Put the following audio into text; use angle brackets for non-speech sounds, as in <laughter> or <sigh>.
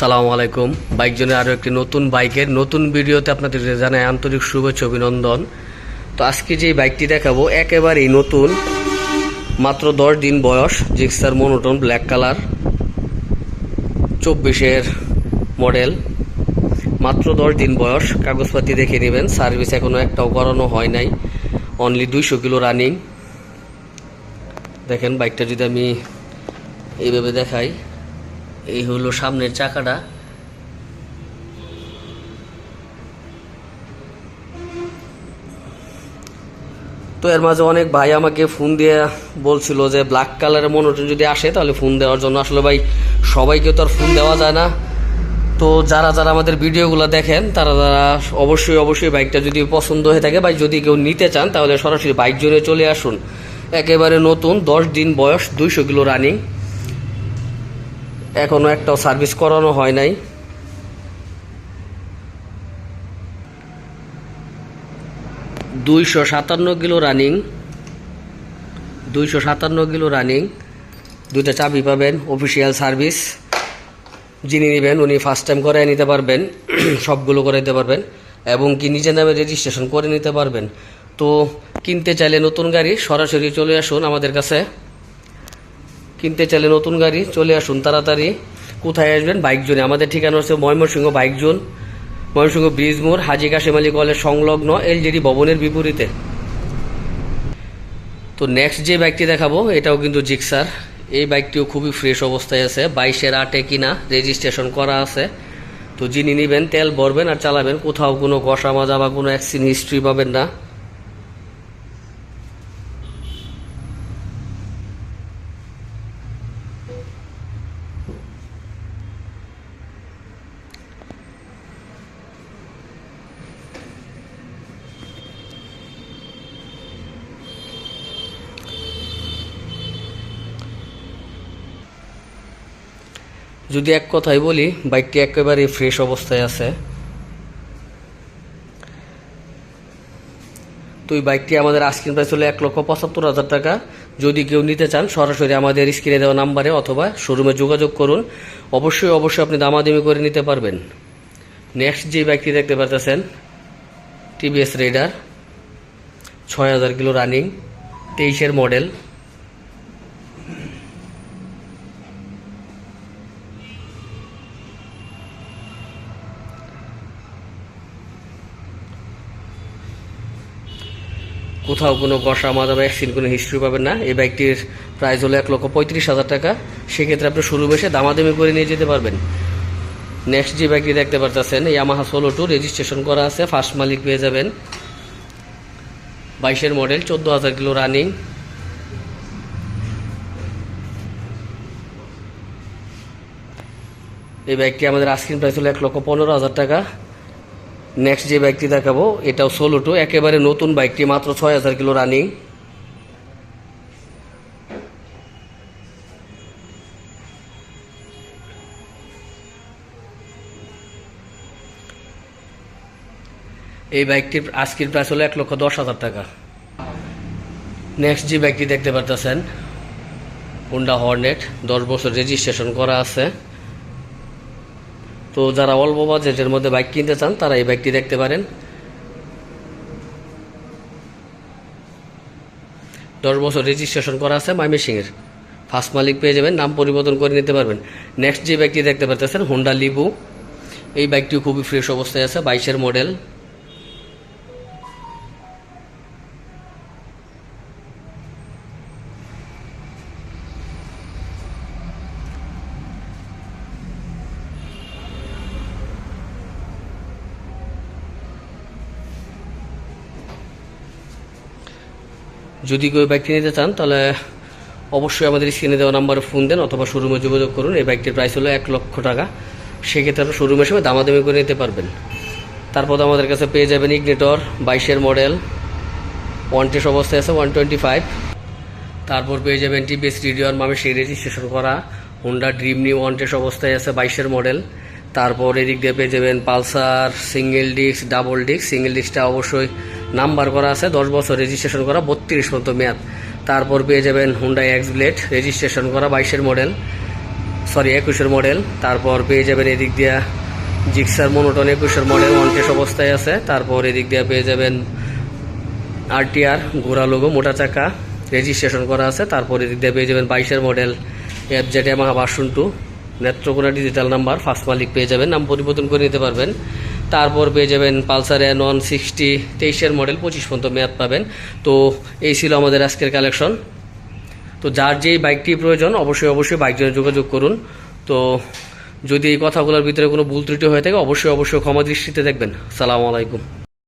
আসসালামু আলাইকুম। বাইক জনের আরও একটি নতুন বাইকের নতুন ভিডিওতে আপনাদের জানাই আন্তরিক শুভেচ্ছা অভিনন্দন। তো আজকে যে বাইকটি দেখাবো, একেবারেই নতুন, মাত্র দশ দিন বয়স, জিক্সার মনোটন ব্ল্যাক কালার, চব্বিশের মডেল, মাত্র দশ দিন বয়স, কাগজপাতি দেখে নেবেন, সার্ভিস এখনও একটাও করানো হয় নাই অনলি দুইশো কিলো রানিং দেখেন, বাইকটা যদি আমি এইভাবে দেখাই। এই হলো সামনের চাকাটা। তো এর মাঝে অনেক ভাই আমাকে ফোন দিয়ে বলছিল যে ব্ল্যাক কালারের মনোটন যদি আসে তাহলে ফোন দেওয়ার জন্য। আসলে ভাই, সবাইকে তো আর ফোন দেওয়া যায় না। তো যারা যারা আমাদের ভিডিওগুলো দেখেন, তারা তারা অবশ্যই অবশ্যই বাইকটা যদি পছন্দ হয়ে থাকে বা যদি কেউ নিতে চান, তাহলে সরাসরি বাইক জন্য চলে আসুন। একেবারে নতুন, দশ দিন বয়স, দুইশো কিলো রানিং এখনও একটাও সার্ভিস করানো হয় নাই। দুইশো সাতান্ন কিলো রানিং দুইশো সাতান্ন কিলো রানিং দুইটা চাবি পাবেন অফিসিয়াল সার্ভিস যিনি নেবেন, উনি ফার্স্ট টাইম করে নিতে পারবেন, <clears throat> সবগুলো করে নিতে পারবেন, এবং কি নিজের নামে রেজিস্ট্রেশন করে নিতে পারবেন। তো কিনতে চাইলে নতুন গাড়ি, সরাসরি চলে আসুন আমাদের কাছে। কিনতে চাইলে নতুন গাড়ি, চলে আসুন তাড়াতাড়ি। কোথায় আসবেন? বাইক জোনে আমাদের ঠিকানা হচ্ছে Mymensingh bike zone Mymensingh bridge মোড়, হাজি কাশিম আলী কলেজ সংলগ্ন এলজিডি ভবনের বিপরীতে। তো নেক্সট যে বাইকটি দেখাবো, এটাও কিন্তু জিক্সার। এই বাইকটিও খুবই ফ্রেশ অবস্থায় আছে, বাইশের আটে কিনা রেজিস্ট্রেশন করা আছে। তো যিনি নেবেন, তেল ভরবেন আর চালাবেন, কোথাও কোনো কষা মাজা বা কোনো অ্যাক্সিডেন্ট হিস্ট্রি পাবেন না। যদি এক কথায় বলি, বাইকটি একেবারে ফ্রেশ অবস্থায় আছে। তো এই বাইকটি আমাদের আস্কিন প্রাইস হলো এক লক্ষ পঁচাত্তর হাজার টাকা। যদি কেউ নিতে চান, সরাসরি আমাদের স্ক্রিনে দেওয়া নাম্বারে অথবা শোরুমে যোগাযোগ করুন। অবশ্যই অবশ্যই আপনি দামাদামি করে নিতে পারবেন। নেক্সট যে বাইকটি দেখতে পারতেছেন টিভিএস রেডার ছয় হাজার কিলো রানিং তেইশের মডেল কোথাও কোনো বসা মাজা বা অ্যাক্সিডেন্ট কোনো হিস্ট্রি পাবেন না। এই বাইকটির প্রাইস হলো এক লক্ষ পঁয়ত্রিশ হাজার টাকা। সেক্ষেত্রে আপনি শুরু বসে দামাদামি করে নিয়ে যেতে পারবেন। নেক্সট যে বাইকটি দেখতে পারতেছেন ইয়ামাহা সোলো টু রেজিস্ট্রেশন করা আছে। ফার্স্ট মালিক পেয়ে যাবেন। বাইশের মডেল চোদ্দ হাজার কিলো রানিং এই বাইকটি আমাদের আস্কিন প্রাইস হলো এক লক্ষ পনেরো হাজার টাকা। নেক্সট যে বাইকটি দেখাবো, এটাও সোলো টু একেবারে নতুন বাইকটি মাত্র ছয় হাজার কিলো রানিং এই বাইকটির আজকের প্রাইস হলো এক লক্ষ দশ হাজার টাকা। নেক্সট যে বাইকটি দেখতে পারতেছেন হুন্ডা হর্নেট দশ বছর রেজিস্ট্রেশন করা আছে। তো যারা অল্প বাজেটের মধ্যে বাইক কিনতে চান, তারা এই বাইকটি দেখতে পারেন। দশ বছর রেজিস্ট্রেশন করা আছে ময়মনসিংহের ফার্স্ট মালিক পেয়ে যাবেন, নাম পরিবর্তন করে নিতে পারবেন। নেক্সট যে বাইকটি দেখতে পারতেছেন হোন্ডা লিবু এই বাইকটিও খুবই ফ্রেশ অবস্থায় আছে, বাইশের মডেল যদি কেউ বাইকটি নিতে চান, তাহলে অবশ্যই আমাদের স্ক্রিনে দেওয়া নাম্বারে ফোন দেন অথবা শোরুমে যোগাযোগ করুন। এই বাইকটির প্রাইস হলো এক লক্ষ টাকা। সেক্ষেত্রে আপনারা শোরুমের সময় দামাদামি করে নিতে পারবেন। তারপর আমাদের কাছে পেয়ে যাবেন ইগনেটর বাইশের মডেল ওয়ান টেস অবস্থায় আছে ওয়ান টোয়েন্টি ফাইভ তারপর পেয়ে যাবেন টিভিএস রেডিওর মামে সেই রেজিস্ট্রেশন করা। হোন্ডা ড্রিম নিউ ওয়ান টেস অবস্থায় আছে, বাইশের মডেল তারপর এদিক দিয়ে পেয়ে যাবেন Pulsar single disc double disc single ডিস্কটা অবশ্যই নাম্বার করা আছে, দশ বছর রেজিস্ট্রেশন করা, বত্রিশ মতো মেয়াদ। তারপর পেয়ে যাবেন হুন্ডা এক্স ব্লেড রেজিস্ট্রেশন করা, বাইশের মডেল সরি একুশের মডেল তারপর পেয়ে যাবেন এদিক দিয়া জিক্সার মনোটন একুশের মডেল ওয়ানটেস অবস্থায় আছে। তারপর এদিক দিয়া পেয়ে যাবেন আরটিআর ঘোড়া লোগো, মোটা চাকা রেজিস্ট্রেশন করা আছে। তারপর এদিক দিয়ে পেয়ে যাবেন বাইশের model F Z Yamaha version two Netrokona digital number first মালিক পেয়ে যাবেন, নাম পরিবর্তন করে নিতে পারবেন। তারপর পেয়ে যাবেন পালসার এন ওয়ান সিক্সটি তেইশের মডেল, পঁচিশ পর্যন্ত মেয়াদ পাবেন। তো এই ছিল আমাদের আজকের কালেকশন। তো যার যেই বাইকটি প্রয়োজন, অবশ্যই অবশ্যই বাইক জন্য যোগাযোগ করুন। তো যদি এই কথাগুলোর ভিতরে কোনো ভুল ত্রুটি হয়ে থাকে, অবশ্যই অবশ্যই ক্ষমা দৃষ্টিতে দেখবেন। সালামু আলাইকুম।